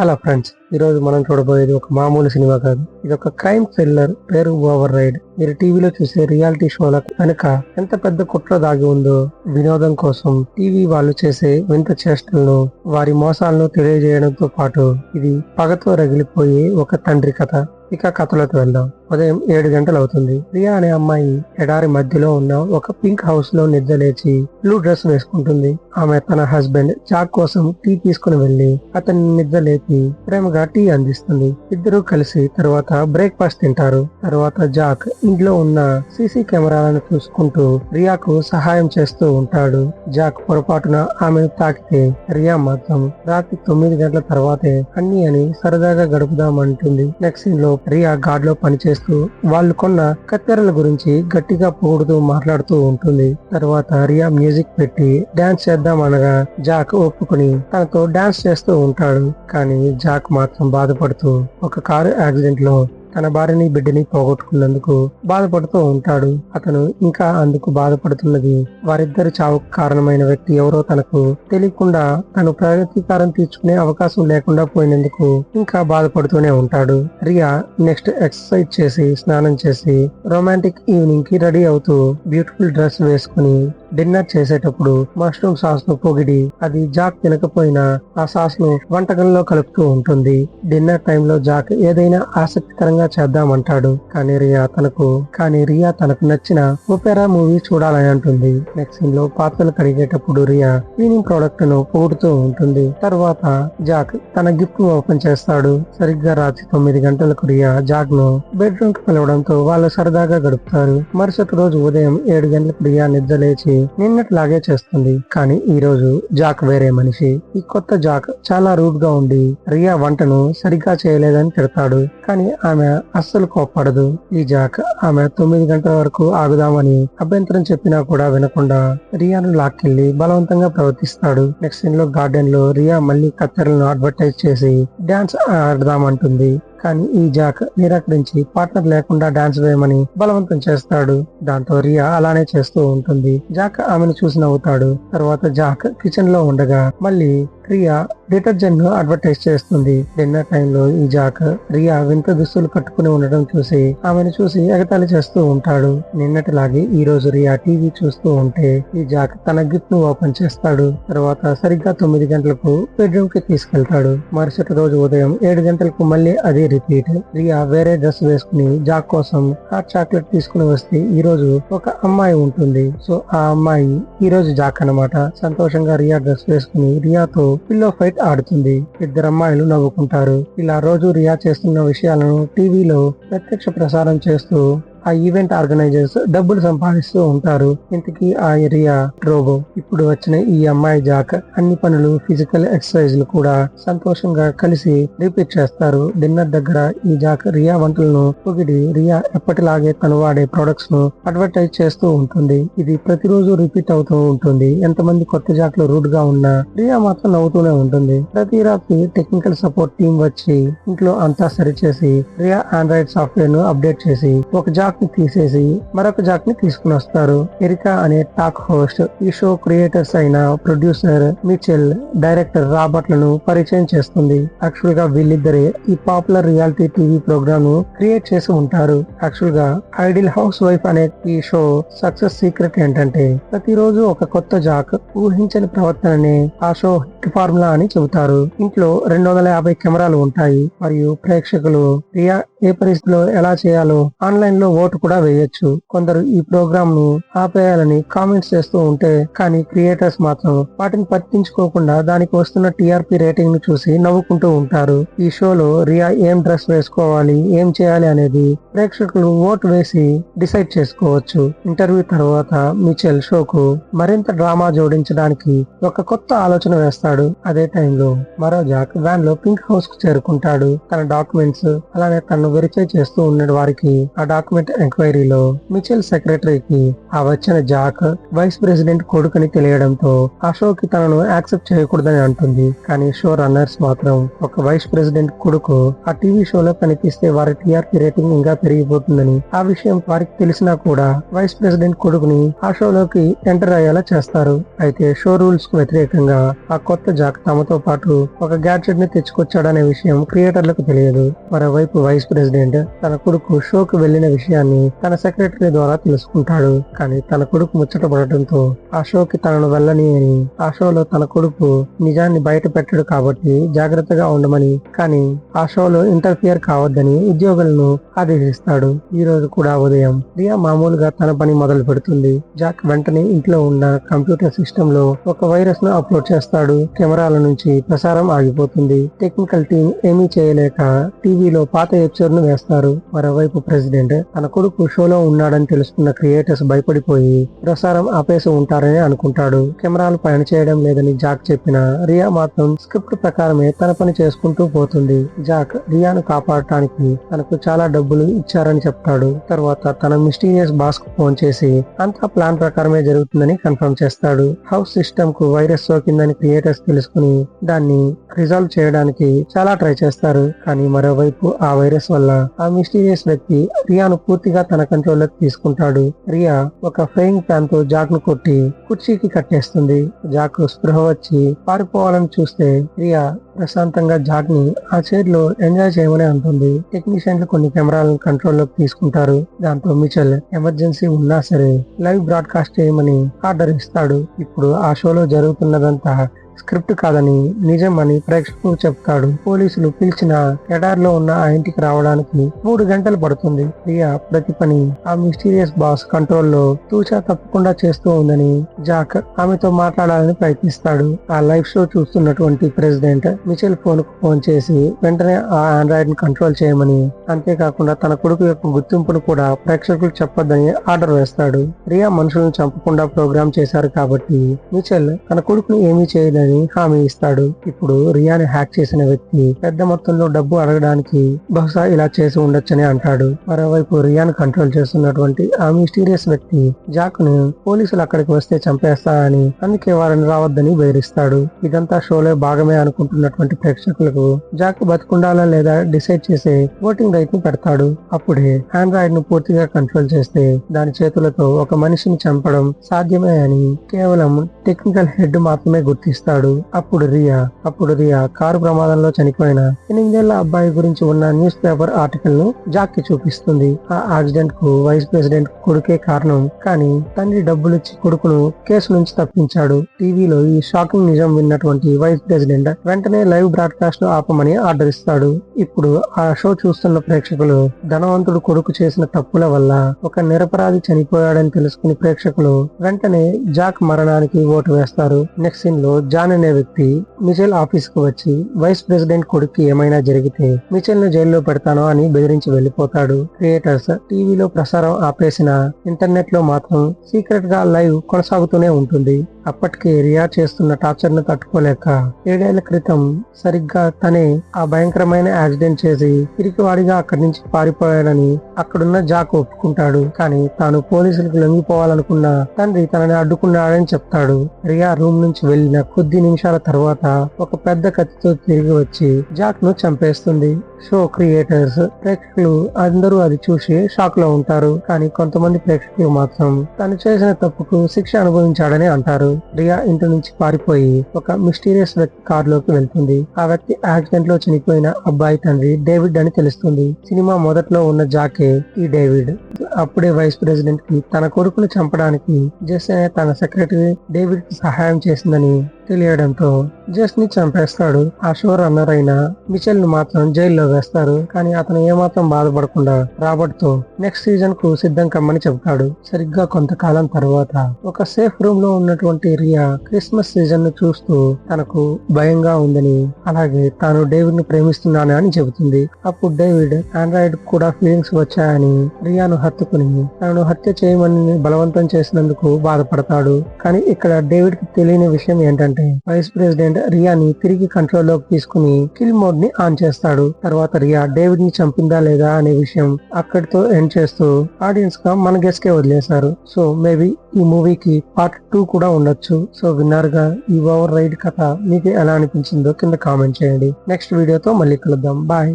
Hello friends ఈ రోజు మనం చూడబోయేది ఒక మామూలు సినిమా కాదు. ఇది ఒక క్రైమ్ థ్రిల్లర్ పేరు ఓవర్ రైడ్. మీరు టీవీలో చూసే రియాలిటీ షోల వెనుక ఎంత పెద్ద కుట్ర దాగి ఉందో వినోదం కోసం టీవీ వాళ్ళు చేసే వింత చేష్టలను వారి మోసాలను తెలియజేయడంతో పాటు ఇది పగతో రగిలిపోయే ఒక తండ్రి కథ. ఇక కథలోకి వెళ్దాం. ఉదయం ఏడు గంటలు అవుతుంది రియా అనే అమ్మాయి ఎడారి మధ్యలో ఉన్న ఒక పింక్ హౌస్లో నిద్రలేచి బ్లూ డ్రెస్ వేసుకుంటుంది. ఆమె తన హస్బెండ్ జాక్ కోసం టీ తీసుకుని వెళ్ళి అతన్ని నిద్రలేపి ప్రేమగా టీ అందిస్తుంది. ఇద్దరు కలిసి తర్వాత బ్రేక్ఫాస్ట్ తింటారు. తర్వాత జాక్ ఇంట్లో ఉన్న సీసీ కెమెరాలను చూసుకుంటూ రియాకు సహాయం చేస్తూ ఉంటాడు. జాక్ పొరపాటున ఆమెను తాకితే రియా మాత్రం రాత్రి తొమ్మిది గంటల తర్వాతే అన్ని అని సరదాగా గడుపుదామంటుంది నెక్స్ట్ సీన్లో రియా గాడ్లో పనిచేస్తూ వాళ్ళు కొన్న కత్తెరల గురించి గట్టిగా పొగుడుతూ మాట్లాడుతూ ఉంటుంది. తర్వాత రియా మ్యూజిక్ పెట్టి డాన్స్ చేద్దాం అనగా జాక్ ఒప్పుకుని తనతో డాన్స్ చేస్తూ ఉంటాడు. కానీ జాక్ మాత్రం బాధపడుతూ ఒక కారు యాక్సిడెంట్లో తన భార్యని బిడ్డని పోగొట్టుకున్నందుకు బాధపడుతూ ఉంటాడు. అతను ఇంకా అందుకు బాధపడుతున్నది వారిద్దరు చావుకు కారణమైన వ్యక్తి ఎవరో తనకు తెలియకుండా తను ప్రగతికారం తీర్చుకునే అవకాశం లేకుండా పోయినందుకు ఇంకా బాధపడుతూనే ఉంటాడు. రియా నెక్స్ట్ ఎక్సర్సైజ్ చేసి స్నానం చేసి రొమాంటిక్ ఈవినింగ్కి రెడీ అవుతూ బ్యూటిఫుల్ డ్రెస్ వేసుకుని డిన్నర్ చేసేటప్పుడు మష్రూమ్ సాస్ను పొగిడి అది జాక్ తినకపోయినా ఆ సాస్ను వంటకంలో కలుపుతూ ఉంటుంది. డిన్నర్ టైంలో జాక్ ఏదైనా ఆసక్తికరంగా చేద్దామంటాడు. కానీ రియా తనకు కానీ రియా తనకు నచ్చిన ఒపెరా మూవీ చూడాలని అంటుంది. నెక్స్ట్ సీన్లో పాత్రలు కడిగేటప్పుడు రియా క్లీనింగ్ ప్రోడక్ట్ను పొగుడుతూ ఉంటుంది. తర్వాత జాక్ తన గిఫ్ట్ ఓపెన్ చేస్తాడు. సరిగ్గా రాత్రి తొమ్మిది గంటలకు రియా జాక్ను బెడ్రూమ్కి పిలవడంతో వాళ్ళు సరదాగా గడుపుతారు. మరుసటి రోజు ఉదయం ఏడు గంటలకు రియా నిద్ర లేచి నిన్నట్లాగే చేస్తుంది. కానీ ఈ రోజు జాక్ వేరే మనిషి. ఈ కొత్త జాక్ చాలా రూడ్గా ఉండి రియా వంటను సరిగ్గా చేయలేదని తిడతాడు. కానీ ఆమె అస్సలు కోప్పడదు. ఈ జాక్ ఆమె తొమ్మిది గంటల వరకు ఆగుదామని అభ్యంతరం చెప్పినా కూడా వినకుండా రియాను లాక్కెళ్ళి బలవంతంగా ప్రవర్తిస్తాడు. నెక్స్ట్ సీన్లో గార్డెన్లో రియా మళ్ళీ కత్తెరలను అడ్వర్టైజ్ చేసి డాన్స్ ఆడదామంటుంది. కానీ ఈ జాక్ నిరాకరించి పార్ట్నర్ లేకుండా డాన్స్ వేయమని బలవంతం చేస్తాడు. దాంతో రియా అలానే చేస్తూ ఉంటుంది. జాక్ ఆమెను చూసి నవ్వుతాడు. తర్వాత జాక్ కిచెన్లో ఉండగా మళ్ళీ రియా డిటర్జెంట్ను అడ్వర్టైజ్ చేస్తుంది డిన్నర్ టైంలో ఈ జాక్ రియా వింత దుస్తులు కట్టుకుని ఉండడం చూసి ఆమెను చూసి ఎగతాళి చేస్తూ ఉంటాడు. నిన్నటిలాగే ఈ రోజు రియా టీవీ చూస్తూ ఉంటే ఈ జాక్ తన గిఫ్ట్ను ఓపెన్ చేస్తాడు. తర్వాత సరిగ్గా తొమ్మిది గంటలకు బెడ్రూమ్కి తీసుకెళ్తాడు. మరుసటి రోజు ఉదయం ఏడు గంటలకు మళ్ళీ అదే రిపీట్ రియా వేరే డ్రెస్ వేసుకుని జాక్ కోసం హాట్ చాక్లెట్ తీసుకుని వస్తే ఈ రోజు ఒక అమ్మాయి ఉంటుంది. సో ఆ అమ్మాయి ఈ రోజు జాక్ అన్నమాట. సంతోషంగా రియా డ్రెస్ వేసుకుని రియాతో పిల్లో ఫైట్ ఆడుతుంది. ఇద్దరు అమ్మాయిలు నవ్వుకుంటారు. ఇలా రోజు రియా చేస్తున్న విషయాలను టీవీలో ప్రత్యక్ష ప్రసారం చేస్తూ ఆ ఈవెంట్ ఆర్గనైజర్స్ డబ్బులు సంపాదిస్తూ ఉంటారు. ఇంతకీ ఆ ఏరియా రోబో ఇప్పుడు వచ్చిన ఈ అమ్మాయి జాక్ అన్ని పనులు ఫిజికల్ ఎక్సర్సైజ్లు కూడా సంతోషంగా కలిసి రిపీట్ చేస్తారు. డిన్నర్ దగ్గర ఈ జాక్ రియా వంటలను పొగిడి రియా ఎప్పటిలాగే తను వాడే ప్రొడక్ట్స్ను అడ్వర్టైజ్ చేస్తూ ఉంటుంది. ఇది ప్రతిరోజు రిపీట్ అవుతూ ఉంటుంది. ఎంతమంది కొత్త జాక్లు రూట్గా ఉన్నా రియా మాత్రం నవ్వుతూనే ఉంటుంది. ప్రతి రాత్రి టెక్నికల్ సపోర్ట్ టీం వచ్చి ఇంట్లో అంతా సరిచేసి రియా ఆండ్రాయిడ్ సాఫ్ట్వేర్ను అప్డేట్ చేసి ఒక జాక్ ని తీసేసి మరొక జాక్ని తీసుకుని వస్తారు. ఎరికా అనే టాక్ హోస్ట్ ఈ షో క్రియేటర్స్ అయిన ప్రొడ్యూసర్ మిచెల్ డైరెక్టర్ రాబర్ట్లను పరిచయం చేస్తుంది. యాక్చువల్గా వీళ్ళిద్దరే ఈ పాపులర్ రియాలిటీ టీవీ ప్రోగ్రామ్ను క్రియేట్ చేసి ఉంటారు. యాక్చువల్గా ఐడిల్ హౌస్ వైఫ్ అనే ఈ షో సక్సెస్ సీక్రెట్ ఏంటంటే ప్రతిరోజు ఒక కొత్త జాక్ ఊహించని ప్రవర్తననే ఆ షో హిట్ ఫార్ములా అని చెబుతారు. ఇంట్లో రెండు వందల యాభై కెమెరాలు ఉంటాయి. మరియు ప్రేక్షకులు రియా ఏ పరిస్థితిలో ఎలా చేయాలో ఆన్లైన్లో ఓటు కూడా వేయొచ్చు. కొందరు ఈ ప్రోగ్రామ్ను ఆపేయాలని కామెంట్స్ చేస్తూ ఉంటే కానీ క్రియేటర్స్ మాత్రం వాటిని పట్టించుకోకుండా దానికి వస్తున్న టీఆర్పీ రేటింగ్ను చూసి నవ్వుకుంటూ ఉంటారు. ఈ షోలో రియా ఏం డ్రెస్ వేసుకోవాలి ఏం చేయాలి అనేది ప్రేక్షకులు ఓటు వేసి డిసైడ్ చేసుకోవచ్చు. ఇంటర్వ్యూ తర్వాత మిచెల్ షోకు మరింత డ్రామా జోడించడానికి ఒక కొత్త ఆలోచన వేస్తాడు. అదే టైంలో మరో జాక్ వ్యాన్లో పింక్ హౌస్కు చేరుకుంటాడు. తన డాక్యుమెంట్స్ అలానే తను వెరిఫై చేస్తూ ఉన్న వారికి. ఆ డాక్యుమెంట్ ఎంక్వైరీలో మిచెల్ సెక్రటరీకి ఆ వచ్చిన జాక్ వైస్ ప్రెసిడెంట్ కొడుకుని తెలియడంతో ఆ షోకి తనను యాక్సెప్ట్ చేయకూడదని అంటుంది. కానీ షో రన్నర్స్ మాత్రం ఒక వైస్ ప్రెసిడెంట్ కొడుకు ఆ టీవీ షోలో కనిపిస్తే వారి టీఆర్పీ రేటింగ్ ఇంకా పెరిగిపోతుందని ఆ విషయం వారికి తెలిసినా కూడా వైస్ ప్రెసిడెంట్ కొడుకుని ఆ షోలోకి ఎంటర్ అయ్యేలా చేస్తారు. అయితే షో రూల్స్కు వ్యతిరేకంగా ఆ కొత్త జాక్ తమతో పాటు ఒక గ్యాడ్జెట్ని తెచ్చుకొచ్చాడనే విషయం క్రియేటర్లకు తెలియదు. మరోవైపు వైస్ ప్రెసిడెంట్ తన కొడుకు షోకు వెళ్ళిన విషయాన్ని తన సెక్రటరీ ద్వారా తెలుసుకుంటాడు. కానీ తన కొడుకు ముచ్చటపడటంతో ఆ షోకి తనను వెళ్ళని అని ఆ షోలో తన కొడుకు నిజాన్ని బయట పెట్టడు కాబట్టి జాగ్రత్తగా ఉండమని కానీ ఆ షోలో ఇంటర్ఫియర్ కావద్దని ఉద్యోగులను ఆదేశిస్తాడు. ఈ రోజు కూడా ఉదయం రియా మామూలుగా తన పని మొదలు పెడుతుంది. జాక్ వెంటనే ఇంట్లో ఉన్న కంప్యూటర్ సిస్టమ్లో ఒక వైరస్ను అప్లోడ్ చేస్తాడు. కెమెరాల నుంచి ప్రసారం ఆగిపోతుంది. టెక్నికల్ టీం ఏమీ చేయలేక టీవీలో పాత ఎపిసోడ్ ను వేస్తారు. మరోవైపు ప్రెసిడెంట్ తన కొడుకు షోలో ఉన్నాడని తెలుసుకున్న క్రియేటర్స్ భయపడిపోయి ప్రసారం ఆపేసి ఉంటారని అనుకుంటాడు. కెమెరాలు పని చేయడం లేదని జాక్ చెప్పిన రియా మాత్రం స్క్రిప్ట్ ప్రకారమే తన పని చేసుకుంటూ పోతుంది. జాక్ రియాను కాపాడటానికి తనకు చాలా డబ్బులు ఇచ్చారని చెప్తాడు. తర్వాత తన మిస్టీరియస్ బాస్కు ఫోన్ చేసి అంతా ప్లాన్ ప్రకారమే జరుగుతుందని కన్ఫర్మ్ చేస్తాడు. హౌస్ సిస్టమ్కు వైరస్ సోకిందని క్రియేటర్స్ తెలుసుకుని దాన్ని రిజాల్వ్ చేయడానికి చాలా ట్రై చేస్తారు. కానీ మరోవైపు ఆ వైరస్ వల్ల ఆ మిస్టీరియస్ వ్యక్తి రియాను పూర్తిగా తన కంట్రోల్లోకి తీసుకుంటాడు. రియా ఒక ఫ్రైయింగ్ ప్యాన్తో జాక్ను కొట్టి కుర్చీకి కట్టేస్తుంది. జాక్ స్పృహ వచ్చి పారిపోవాలని చూస్తే రియా ప్రశాంతంగా జాక్ని ఆ చైర్లో ఎంజాయ్ చేయమని అంటుంది. టెక్నీషియన్లు కొన్ని కెమెరాలను కంట్రోల్లోకి తీసుకుంటారు. దాంతో మిచెల్ ఎమర్జెన్సీ ఉన్నా సరే లైవ్ బ్రాడ్కాస్ట్ చేయమని ఆర్డర్ ఇస్తాడు. ఇప్పుడు ఆ షోలో జరుగుతున్నదంతా స్క్రిప్ట్ కాదని నిజమని ప్రేక్షకులు చెప్తాడు. పోలీసులు పిలిచిన ఎడార్లో ఉన్న ఆ ఇంటికి రావడానికి మూడు గంటలు పడుతుంది. రియా ప్రతి పని ఆ మిస్టీరియస్ బాస్ కంట్రోల్లో తూచా తప్పకుండా చేస్తూ ఉందని జాక్ ఆమెతో మాట్లాడాలని ప్రయత్నిస్తాడు. ఆ లైవ్ షో చూస్తున్నటువంటి ప్రెసిడెంట్ మిచెల్ ఫోన్కు ఫోన్ చేసి వెంటనే ఆ ఆండ్రాయిడ్ని కంట్రోల్ చేయమని అంతేకాకుండా తన కొడుకు యొక్క గుర్తింపును కూడా ప్రేక్షకులకు చెప్పొద్దని ఆర్డర్ వేస్తాడు. రియా మనుషులను చంపకుండా ప్రోగ్రామ్ చేశారు కాబట్టి మిచెల్ తన కొడుకుని ఏమీ చేయదని హామీ ఇస్తాడు. ఇప్పుడు రియాని హ్యాక్ చేసిన వ్యక్తి పెద్ద మొత్తంలో డబ్బు అడగడానికి బహుశా ఇలా చేసి ఉండొచ్చని అంటాడు. మరోవైపు రియాన్ కంట్రోల్ చేస్తున్నటువంటి ఆ మిస్టీరియస్ వ్యక్తి జాక్ను పోలీసులు అక్కడికి వస్తే చంపేస్తారని అందుకే వారిని రావద్దని బెదిరిస్తాడు. ఇదంతా షోలో భాగమే అనుకుంటున్నటువంటి ప్రేక్షకులకు జాక్ బతుకుండాలా లేదా డిసైడ్ చేసే ఓటింగ్ రైట్ని పెడతాడు. అప్పుడే ఆండ్రాయిడ్ను పూర్తిగా కంట్రోల్ చేస్తే దాని చేతులతో ఒక మనిషిని చంపడం సాధ్యమే అని కేవలం టెక్నికల్ హెడ్ మాత్రమే గుర్తిస్తాడు. అప్పుడు రియా అప్పుడు రియా కారు ప్రమాదంలో చనిపోయిన ఎనిమిదేళ్ళ అబ్బాయి గురించి ఉన్న న్యూస్ పేపర్ ఆర్టికల్ను జాక్కి చూపిస్తుంది. ఆ యాక్సిడెంట్కు వైస్ ప్రెసిడెంట్ కొడుకే కారణం. కానీ తండ్రి డబ్బులిచ్చి కొడుకును కేసు నుంచి తప్పించాడు. టీవీలో ఈ షాకింగ్ నిజం విన్నటువంటి వైస్ ప్రెసిడెంట్ వెంటనే లైవ్ బ్రాడ్కాస్ట్ను ఆపమని ఆర్డర్ ఇస్తాడు. ఇప్పుడు ఆ షో చూస్తున్న ప్రేక్షకులు ధనవంతుడు కొడుకు చేసిన తప్పుల వల్ల ఒక నిరపరాధి చనిపోయాడని తెలుసుకుని ప్రేక్షకులు వెంటనే జాక్ మరణానికి ఓటు వేస్తారు. నెక్స్ట్ సీన్లో జాన్ అనే వ్యక్తి మిచెల్ ఆఫీస్కు వచ్చి వైస్ ప్రెసిడెంట్ కొడుక్కి ఏమైనా జరిగితే మిచెల్ను జైల్లో పెడతాను అని బెదిరించి వెళ్ళిపోతాడు క్రియేటర్స్ టీవీలో ప్రసారం ఆపేసిన ఇంటర్నెట్లో మాత్రం సీక్రెట్గా లైవ్ కొనసాగుతూనే ఉంటుంది. అప్పటికే రియా చేస్తున్న టార్చర్ను తట్టుకోలేక ఏడేళ్ళ క్రితం సరిగ్గా తనే ఆ భయంకరమైన యాక్సిడెంట్ చేసి పిరికివాడిగా అక్కడి నుంచి పారిపోయాడని అక్కడున్న జాక్ ఒప్పుకుంటాడు. కానీ తాను పోలీసులకు లొంగిపోవాలనుకున్న తండ్రి తనని అడ్డుకున్నాడని చెప్తాడు. రియా రూమ్ నుంచి వెళ్ళిన కొద్ది నిమిషాల తర్వాత ఒక పెద్ద కత్తితో తిరిగి వచ్చి జాక్ను చంపేస్తుంది. షో క్రియేటర్స్ ప్రేక్షకులు అందరూ అది చూసి షాక్లో ఉంటారు. కానీ కొంతమంది ప్రేక్షకులు మాత్రం తను చేసిన తప్పుకు శిక్ష అనుభవించాడని అంటారు. రియా ఇంటి నుంచి పారిపోయి ఒక మిస్టీరియస్ వ్యక్తి కారులోకి వెళ్తుంది. ఆ వ్యక్తి యాక్సిడెంట్లో చనిపోయిన అబ్బాయి తండ్రి డేవిడ్ అని తెలుస్తుంది. సినిమా మొదట్లో ఉన్న జాకే ఈ డేవిడ్. అప్పుడే వైస్ ప్రెసిడెంట్కి తన కొడుకును చంపడానికి జెస్ అనే తన సెక్రటరీ డేవిడ్కి సహాయం చేసిందని తెలియడంతో జెస్ని చంపేస్తాడు. ఆ షో రన్నర్ అయిన మిచెల్ను మాత్రం జైల్లో వేస్తారు. కానీ అతను ఏమాత్రం బాధపడకుండా రాబర్ట్తో నెక్స్ట్ సీజన్కు సిద్ధం కమ్మని చెబుతాడు. సరిగ్గా కొంతకాలం తర్వాత ఒక సేఫ్ రూమ్లో ఉన్నటువంటి రియా క్రిస్మస్ సీజన్ను చూస్తూ తనకు భయంగా ఉందని అలాగే తాను డేవిడ్ను ప్రేమిస్తున్నాను అని చెబుతుంది. అప్పుడు డేవిడ్ ఆండ్రాయిడ్ కూడా ఫీలింగ్స్ వచ్చాయని రియాను హత్తుకుని తనను హత్య చేయమని బలవంతం చేసినందుకు బాధపడతాడు. కానీ ఇక్కడ డేవిడ్కి తెలియని విషయం ఏంటంటే ఏంటంటే వైస్ ప్రెసిడెంట్ రియాని తిరిగి కంట్రోల్లోకి తీసుకుని కిల్ మోడ్ని ఆన్ చేస్తాడు. తర్వాత రియా డేవిడ్ని చంపిందా లేదా అనే విషయం అక్కడితో ఎండ్ చేస్తూ ఆడియన్స్గా మన గెస్ కే వదిలేశారు. సో మేబీ ఈ మూవీకి పార్ట్ టూ కూడా ఉండొచ్చు. సో విన్నర్గా ఈ ఓవర్ రైడ్ కథ మీకు ఎలా అనిపించిందో కింద కామెంట్ చేయండి. నెక్స్ట్ వీడియోతో మళ్ళీ కలుద్దాం. బాయ్.